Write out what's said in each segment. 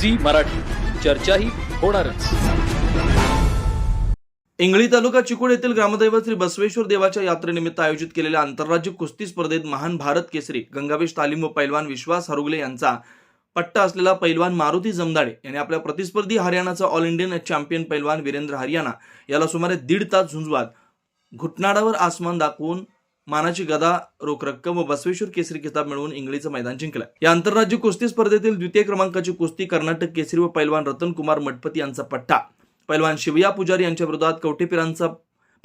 Zee Marathi. चर्चाही होणारच. इंगळी तालुका चिकोड येथील ग्रामदैवत श्री बसवेश्वर देवाच्या यात्रेनिमित्त आयोजित केलेल्या आंतरराज्य कुस्ती स्पर्धेत महान भारत केसरी गंगावेश तालीम व पैलवान विश्वास हरुगले यांचा पट्टा असलेला पैलवान मारुती जमदाडे यांनी आपल्या प्रतिस्पर्धी हरियाणाचा ऑल इंडियन चॅम्पियन पैलवान वीरेंद्र हरियाणा याला सुमारे दीड तास झुंजवात. घुटनाडावर आसमान दाखवून मानाची गदा रोख रक्कम व बसवेश्वर केसरी किताब मिळवून इंगळीचं मैदान जिंकलं. या आंतरराज्य कुस्ती स्पर्धेतील द्वितीय क्रमांकाची कुस्ती कर्नाटक केसरी व पैलवान रतन कुमार मठपती यांचा पट्टा. पैलवान शिवया पुजारी यांच्या विरोधात कवटेपिरांचा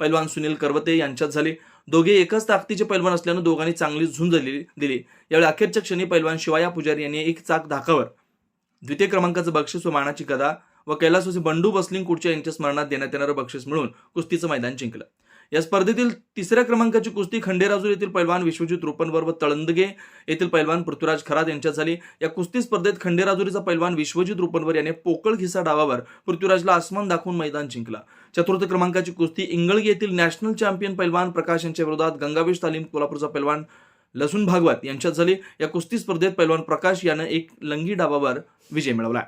पैलवान सुनील करवते यांच्यात झाले. दोघे एकाच ताकदीचे पैलवान असल्यानं दोघांनी चांगली झुंज दिली दिली. यावेळी अखेरच्या क्षणी पैलवान शिवाया पुजारी यांनी एक चाक धाकावर द्वितीय क्रमांकाचं बक्षीस व मानाची गदा व कैलासवासी बंडू बसलिंग कुडच्या यांच्या स्मरणात देण्यात येणारं बक्षीस मिळून कुस्तीचं मैदान जिंकलं. या स्पर्धेतील तिसऱ्या क्रमांकाची कुस्ती खंडेराजूर येथील पैलवान विश्वजित रोपणवर व तळंदगे येथील पैलवान पृथ्वीराज खरात यांच्यात झाली. या कुस्ती स्पर्धेत खंडेराजुरीचा पैलवान विश्वजित रोपणवर याने पोकळ घिसा डावावर पृथ्वीराजला आसमान दाखवून मैदान जिंकला. चतुर्थ क्रमांकाची कुस्ती इंगळगी येथील नॅशनल चॅम्पियन पैलवान प्रकाश यांच्या विरोधात गंगावेश तालीम कोल्हापूरचा पैलवान लसून भागवत यांच्यात झाली. या कुस्ती स्पर्धेत पैलवान प्रकाश यानं एक लंगी डावावर विजय मिळवला.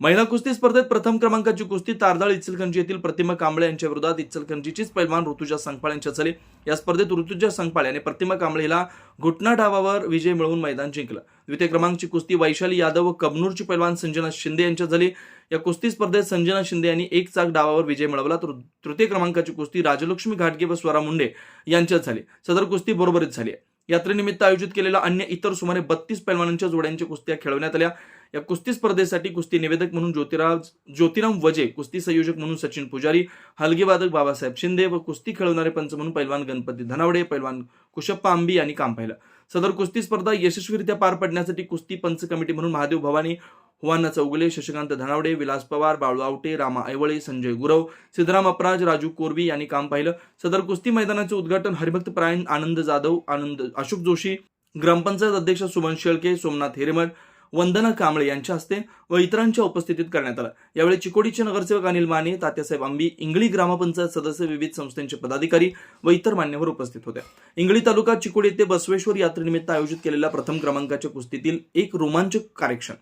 महिला कुस्ती स्पर्धेत प्रथम क्रमांकाची कुस्ती तारदाळ इचलकंजी येथील प्रतिमा कांबळे यांच्या विरोधात इचलकंजीचीच पैलवान ऋतुजा संगपाळ यांच्या झाली या स्पर्धेत ऋतुजा संगपाळ यांनी प्रतिमा कांबळे हिला घुटना डावावर विजय मिळवून मैदान जिंकलं. द्वितीय क्रमांकची कुस्ती वैशाली यादव व कबनूरची पैलवान संजना शिंदे यांच्यात झाली या कुस्ती स्पर्धेत संजना शिंदे यांनी एक चाक डावावर विजय मिळवला. तर तृतीय क्रमांकाची कुस्ती राजलक्ष्मी घाटगे व स्वरा मुंडे यांच्यात झाली. सदर कुस्ती बरोबरीत झाली यात्रेनिमित्त आयोजित केलेल्या अन्य इतर सुमारे बत्तीस पैलवानांच्या जोड्यांच्या कुस्त्या खेळवण्यात आल्या. या कुस्ती स्पर्धेसाठी कुस्ती निवेदक म्हणून ज्योतिराज ज्योतिराम वजे कुस्ती संयोजक म्हणून सचिन पुजारी हलगेवादक बाबासाहेब शिंदे व कुस्ती खेळवणारे पंच म्हणून पैलवान गणपती धनावडे पैलवान कुशप्पा आंबी यांनी काम पाहिलं. सदर कुस्ती स्पर्धा यशस्वीरित्या पार पडण्यासाठी कुस्ती पंच कमिटी म्हणून महादेव भवानी हुवान्ना चौगुले शशिकांत धनावडे विलास पवार बाळू आवटे रामा ऐवळे संजय गुरव सिद्धराम अपराज राजू कोरबी यांनी काम पाहिलं. सदर कुस्ती मैदानाचे उद्घाटन हरिभक्त प्रायण आनंद जाधव आनंद अशोक जोशी ग्रामपंचायत अध्यक्ष सुमन शेळके सोमनाथ हिरेमठ वंदना कांबळे यांच्या हस्ते व इतरांच्या उपस्थितीत करण्यात आला. यावेळी चिकोडीचे नगरसेवक अनिल माने तात्यासाहेब आंबी इंगळी ग्रामपंचायत सदस्य विविध संस्थांचे पदाधिकारी व इतर मान्यवर उपस्थित होते इंगळी तालुका चिकोडी येथे बसवेश्वर यात्रेनिमित्त आयोजित केलेल्या प्रथम क्रमांकाच्या कुस्तीतील एक रोमांचक कार्यक्षण.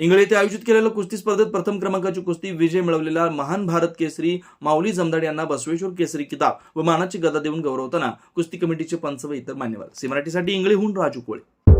इंगळे येथे आयोजित केलेल्या कुस्ती स्पर्धेत प्रथम क्रमांकाची कुस्ती विजय मिळवलेला महान भारत केसरी माऊली जमदाड यांना बसवेश्वर केसरी किताब व मानाची गदा देऊन गौरवताना कुस्ती कमिटीचे पंच व इतर मान्यवर. सी मराठीसाठी इंगळीहून राजू कोळे.